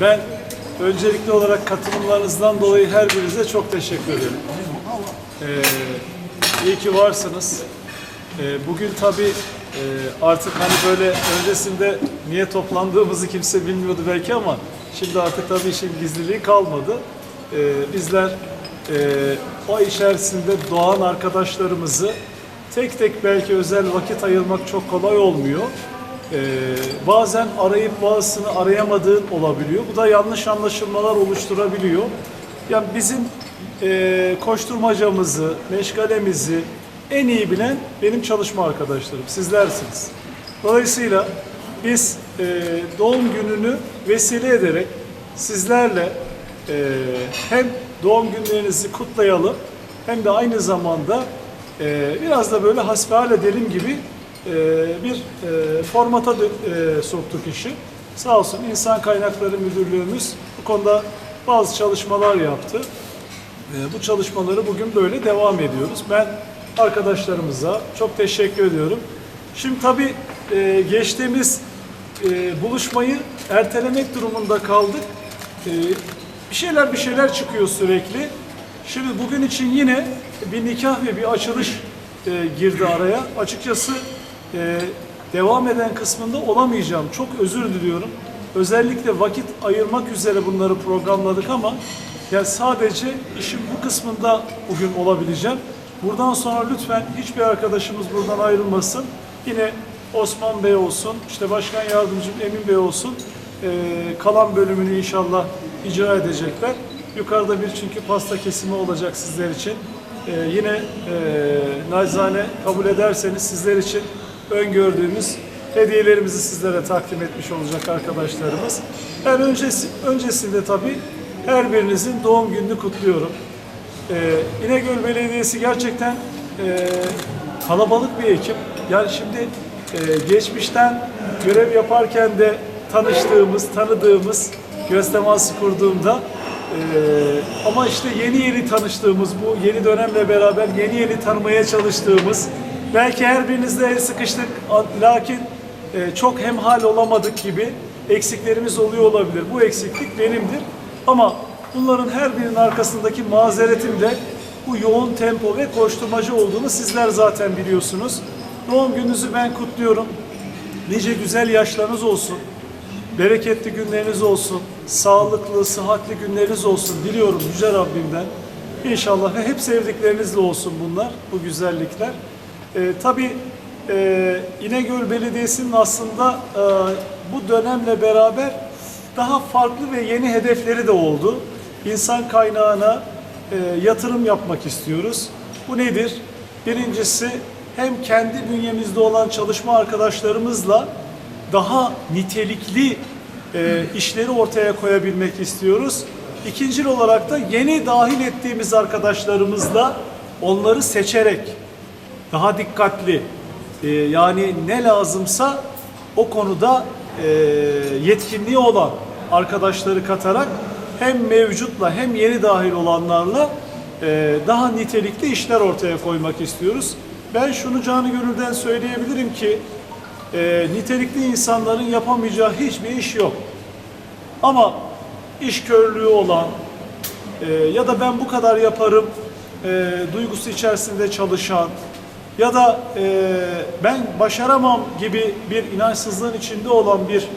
Ben öncelikli olarak katılımlarınızdan dolayı her birinize çok teşekkür ederim. Ee, iyi ki varsınız. Ee, bugün tabii e, artık hani böyle öncesinde niye toplandığımızı kimse bilmiyordu belki ama şimdi artık tabii işin gizliliği kalmadı. Ee, bizler e, o içerisinde doğan arkadaşlarımızı tek tek belki özel vakit ayırmak çok kolay olmuyor. Ee, bazen arayıp bazısını arayamadığın olabiliyor. Bu da yanlış anlaşılmalar oluşturabiliyor. Yani bizim e, koşturmacamızı, meşgalemizi en iyi bilen benim çalışma arkadaşlarım, sizlersiniz. Dolayısıyla biz e, doğum gününü vesile ederek sizlerle e, hem doğum günlerinizi kutlayalım hem de aynı zamanda e, biraz da böyle hasbihal edelim gibi e, bir e, formata dö- e, soktuk işi. Sağ olsun İnsan Kaynakları Müdürlüğümüz bu konuda bazı çalışmalar yaptı. E, Bu çalışmaları bugün böyle devam ediyoruz. Ben arkadaşlarımıza çok teşekkür ediyorum. Şimdi tabii e, geçtiğimiz e, buluşmayı ertelemek durumunda kaldık. E, Bir şeyler bir şeyler çıkıyor sürekli. Şimdi bugün için yine bir nikah ve bir açılış girdi araya. Açıkçası devam eden kısmında olamayacağım. Çok özür diliyorum. Özellikle vakit ayırmak üzere bunları programladık ama yani sadece işin bu kısmında bugün olabileceğim. Buradan sonra lütfen hiçbir arkadaşımız buradan ayrılmasın. Yine Osman Bey olsun, işte Başkan Yardımcım Emin Bey olsun. e, kalan bölümünü inşallah icra edecekler. Yukarıda bir çünkü pasta kesimi olacak sizler için. E, yine e, nacizane kabul ederseniz sizler için öngördüğümüz hediyelerimizi sizlere takdim etmiş olacak arkadaşlarımız. Ben öncesi, öncesinde tabii her birinizin doğum gününü kutluyorum. Ee, İnegöl Belediyesi gerçekten e, kalabalık bir ekip. Yani şimdi e, geçmişten görev yaparken de tanıştığımız, tanıdığımız, göz teması kurduğumda e, ama işte yeni yeni tanıştığımız, bu yeni dönemle beraber yeni yeni tanımaya çalıştığımız, belki her birinizle el sıkıştık lakin e, çok hemhal olamadık gibi eksiklerimiz oluyor olabilir. Bu eksiklik benimdir. Ama bunların her birinin arkasındaki mazeretim de bu yoğun tempo ve koşturmacı olduğunu sizler zaten biliyorsunuz. Doğum gününüzü ben kutluyorum. Nice güzel yaşlarınız olsun. Bereketli günleriniz olsun. Sağlıklı, sıhhatli günleriniz olsun diliyorum Yüce Rabbimden. İnşallah ve hep sevdiklerinizle olsun bunlar, bu güzellikler. Ee, tabii e, İnegöl Belediyesi'nin aslında e, bu dönemle beraber daha farklı ve yeni hedefleri de oldu. İnsan kaynağına e, yatırım yapmak istiyoruz. Bu nedir? Birincisi hem kendi bünyemizde olan çalışma arkadaşlarımızla daha nitelikli e, işleri ortaya koyabilmek istiyoruz. İkincil olarak da yeni dahil ettiğimiz arkadaşlarımızla onları seçerek daha dikkatli e, yani ne lazımsa o konuda e, yetkinliği olan arkadaşları katarak hem mevcutla hem yeni dahil olanlarla e, daha nitelikli işler ortaya koymak istiyoruz. Ben şunu canı gönülden söyleyebilirim ki e, nitelikli insanların yapamayacağı hiçbir iş yok. Ama iş körlüğü olan e, ya da ben bu kadar yaparım duygusu içerisinde çalışan ya da ben başaramam gibi bir inançsızlığın içinde olan bir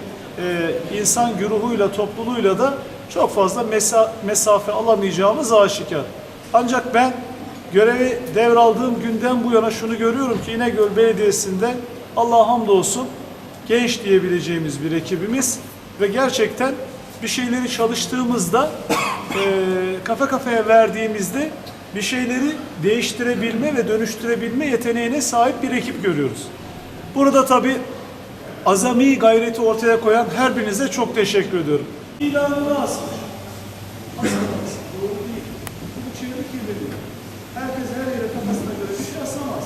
insan güruhuyla, topluluğuyla da çok fazla mesa mesafe alamayacağımız aşikar. Ancak ben görevi devraldığım günden bu yana şunu görüyorum ki İnegöl Belediyesi'nde Allah'a hamdolsun genç diyebileceğimiz bir ekibimiz ve gerçekten bir şeyleri çalıştığımızda e, kafa kafaya verdiğimizde bir şeyleri değiştirebilme ve dönüştürebilme yeteneğine sahip bir ekip görüyoruz. Burada tabii azami gayreti ortaya koyan her birinize çok teşekkür ediyorum. İlanını asmış. Asamaz. Doğru değil. Bu çevre kirliliği. Herkes her yere kafasına göre bir şey asamaz.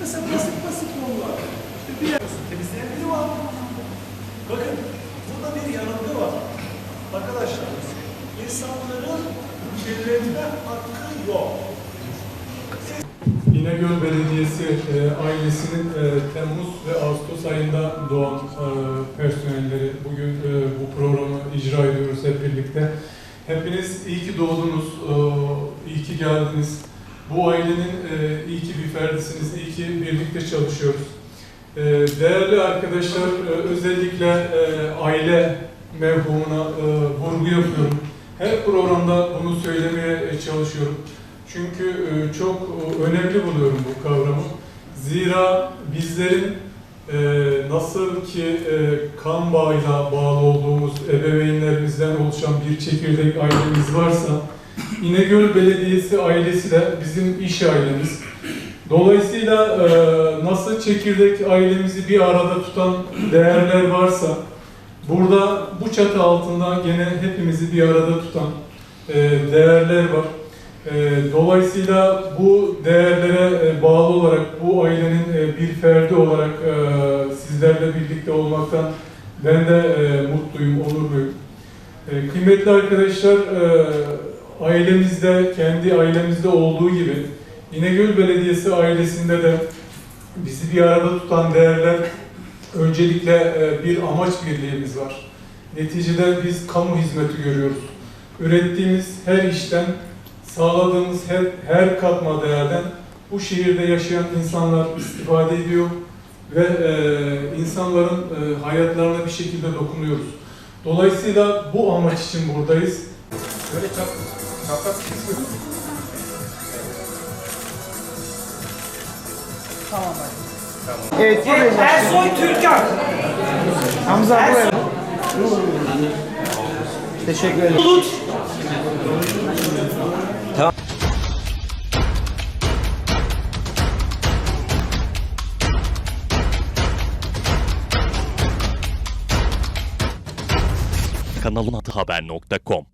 Mesela basit basit konular. İşte bir yer temizleyen biri var. Bakın Burada bir yanılgı var. Arkadaşlar, insanların kirlenme hakkı yok. İnegöl Belediyesi e, ailesinin e, Temmuz ve Ağustos ayında doğan e, personelleri bugün e, bu programı icra ediyoruz hep birlikte. Hepiniz iyi ki doğdunuz, e, iyi ki geldiniz. Bu ailenin e, iyi ki bir ferdisiniz, iyi ki birlikte çalışıyoruz. E, değerli arkadaşlar, e, özellikle e, aile mevhumuna e, vurgu yapıyorum. Her programda bunu söylemeye çalışıyorum. Çünkü e, çok e, önemli buluyorum bu kavramı. Zira bizlerin e, nasıl ki kan bağıyla bağlı olduğumuz ebeveynlerimizden oluşan bir çekirdek ailemiz varsa İnegöl Belediyesi ailesi de bizim iş ailemiz. Dolayısıyla nasıl çekirdek ailemizi bir arada tutan değerler varsa burada bu çatı altında gene hepimizi bir arada tutan değerler var. E, Dolayısıyla bu değerlere e, bağlı olarak bu ailenin e, bir ferdi olarak e, sizlerle birlikte olmaktan ben de mutluyum, onurluyum. Kıymetli arkadaşlar, ailemizde, kendi ailemizde olduğu gibi İnegöl Belediyesi ailesinde de bizi bir arada tutan değerler öncelikle bir amaç birliğimiz var. Neticede biz kamu hizmeti görüyoruz. Ürettiğimiz her işten sağladığımız her, her katma değerden bu şehirde yaşayan insanlar istifade ediyor ve e, insanların e, hayatlarına bir şekilde dokunuyoruz. Dolayısıyla bu amaç için buradayız. Böyle çap, çapraz kısmı. Evet, buradayım başkanım. Ersoy Türkan. Hamza buraya. Teşekkür ederim. Bulut. Kanalın adı haber.com